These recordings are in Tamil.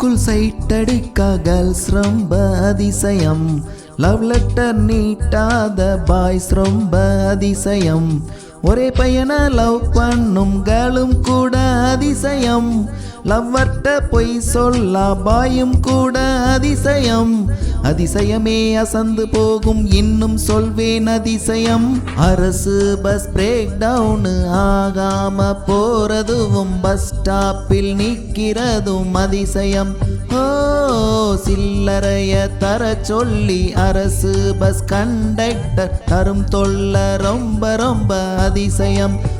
பஸ்ஸுக்குள் சைட் அடிக்க கேர்ள்ஸ் ரொம்ப அதிசயம். லவ் லெட்டர் நீட்டாத பாய்ஸ் ரொம்ப அதிசயம். ஒரே பையனை லவ் பண்ணும் கேர்ளும் கூட அதிசயம். லவ்வர்ட்ட பொய் சொல்லா பாயும் கூட அதிசயம். அதிசயமே அசந்து போகும் இன்னும் சொல்வேன் அதிசயம். அரசு பஸ் பிரேக் டவுனு ஆகாம போறதும் பஸ் ஸ்டாப்பில் நிற்கிறதும் அதிசயம். ஓ சில்லறைய தர சொல்லி அரசு பஸ் கண்டக்டர் தரும் தொல்ல ரொம்ப ரொம்ப அதிசயம்.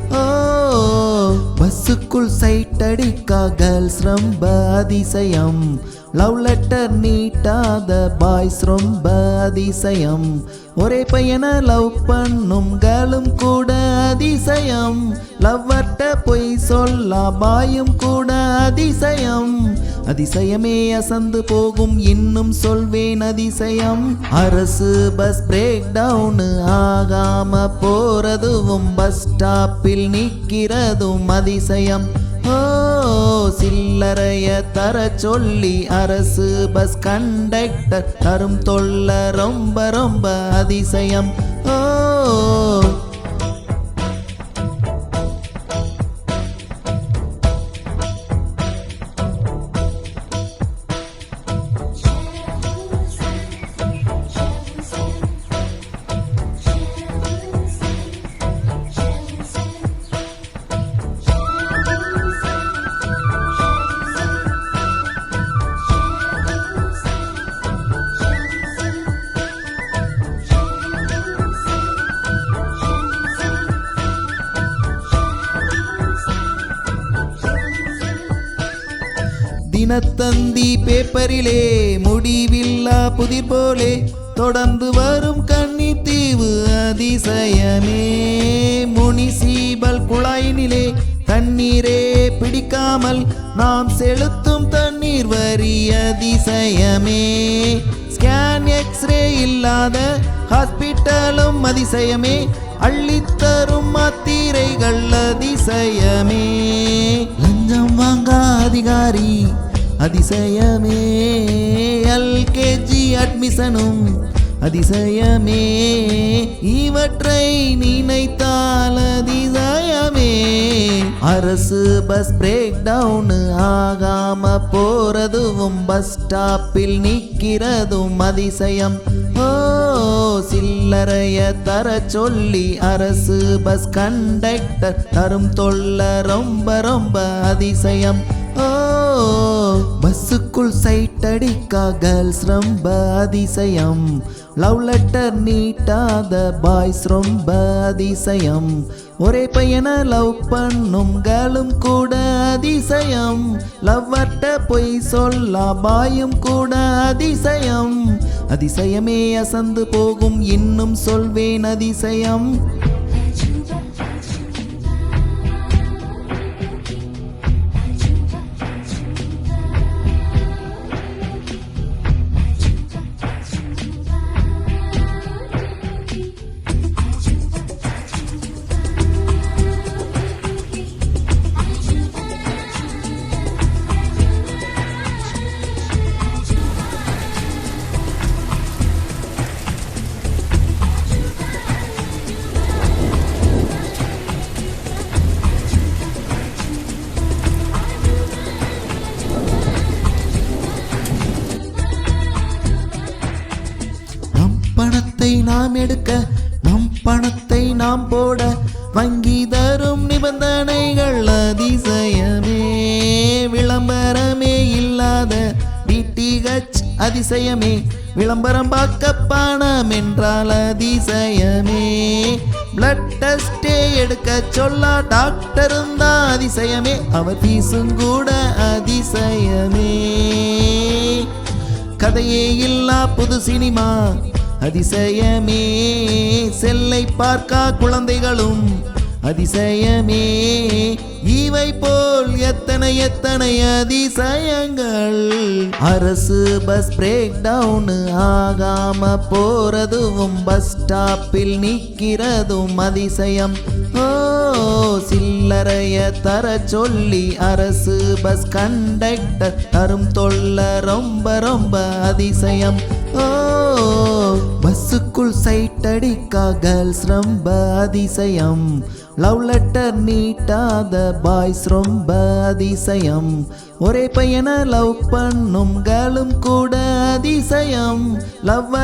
பஸ்ஸுக்குள் சைட் அடிக்கா கேர்ள்ஸ் ரொம்ப அதிசயம். லவ் லெட்டர் நீட்டாத பாய்ஸ் ரொம்ப அதிசயம். ஒரே பையனை லவ் பண்ணும் கேர்ளும் கூட அதிசயம். லவ்வர்ட்ட பொய் சொல்லா பாயும் கூட அதிசயம். அதிசயமே அசந்து போகும் இன்னும் சொல்வேன் அதிசயம். அரசு பஸ் பிரேக் டவுன் ஆகாம போறதும் பஸ் ஸ்டாப்பில் நிற்கிறதும் அதிசயம். சில்லறைய தர சொல்லி அரசு பஸ் கண்டக்டர் தரும் தொல்ல ரொம்ப ரொம்ப அதிசயம். ஓ தினத்தந்தி பேப்பரிலே முடிவில்லா புதிர் போலே தொடர்ந்து வரும் கன்னி தீவு அதிசயமே. முனிசிபல் குழாயினிலே தண்ணீரே பிடிக்காமல் நாம் செலுத்தும் தண்ணீர் வரி அதிசயமே. ஸ்கேன் எக்ஸ்ரே இல்லாத ஹாஸ்பிட்டலும் அதிசயமே. அள்ளித்தரும் மாத்திரைகள் அதிசயமே. லஞ்சம் வாங்க அதிகாரி அதிசயமே எல்கேஜி அட்மிஷனும் அதிசயமே இவற்றை நினைத்தால் அதிசயமே. அரசு பஸ் பிரேக் டவுன் ஆகாம போறதும் பஸ் ஸ்டாப்பில் நிற்கிறதும் அதிசயம். ஓ சில்லறைய தர சொல்லி அரசு பஸ் கண்டக்டர் தரும் தொல்ல ரொம்ப ரொம்ப அதிசயம். பஸ்ஸுக்குள் சைட் அடிக்கா கேர்ள்ஸ் ரொம்ப அதிசயம். லவ் லெட்டர் நீட்டாத பாய்ஸ் ரொம்ப அதிசயம். ஒரே பையனை லவ் பண்ணும் கேர்ளும் கூட அதிசயம். லவ்வர்ட்ட பொய் சொல்லா பாயும் கூட அதிசயம். அதிசயமே அசந்து போகும் இன்னும் சொல்வேன் அதிசயம். நாம் எடுக்க நம் பணத்தை நாம் போட வங்கி தரும் நிபந்தனைகள் அதிசயமே. விளம்பரமே இல்லாத டிடிஹெச் அதிசயமே. விளம்பரம் பார்க்க பணம் என்றால் அதிசயமே. பிளட் டெஸ்டே எடுக்க சொல்லா டாக்டரும் தான் அதிசயமே. அவர் ஃபீஸும் கூட அதிசயமே. கதையே இல்லா புது சினிமா. அதிசயமே செல்லை பார்க்கா குழந்தைகளும். அதிசயமே இவை போல் எத்தனை எத்தனை அதிசயங்கள். அரசு பஸ் பிரேக் டவுன் ஆகாம போறதும் பஸ் ஸ்டாப்பில் நிக்கிறதும் அதிசயம். ஓ சில்லறைய தர சொல்லி அரசு பஸ் கண்டக்டர் தரும் தொல்ல ரொம்ப ரொம்ப அதிசயம். பஸ்ஸுக்குள் சைட் அடிக்கா கேர்ள்ஸ் ரொம்ப அதிசயம். லவ் லெட்டர் நீட்டாத பாய்ஸ் ரொம்ப அதிசயம். ஒரே பையனை லவ் பண்ணும் கேளும் கூட அதிசயம். லவ்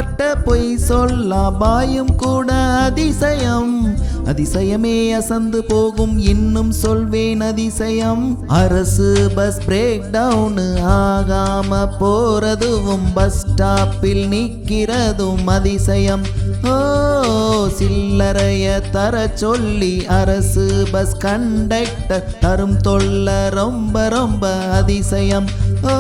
பொய் சொல்லா பாயும் கூட அதிசயம். அதிசயமே அசந்து போகும் இன்னும் சொல்வேன் அதிசயம். அரசு பஸ் பிரேக் டவுனு ஆகாம போறதும் பஸ் ஸ்டாப்பில் நிக்கிறதும் அதிசயம். ஓ சில்லறைய தர சொல்லி அரசு பஸ் கண்டக்டர் தரும் தொல்ல ரொம்ப ரொம்ப அதிசயம். ஓ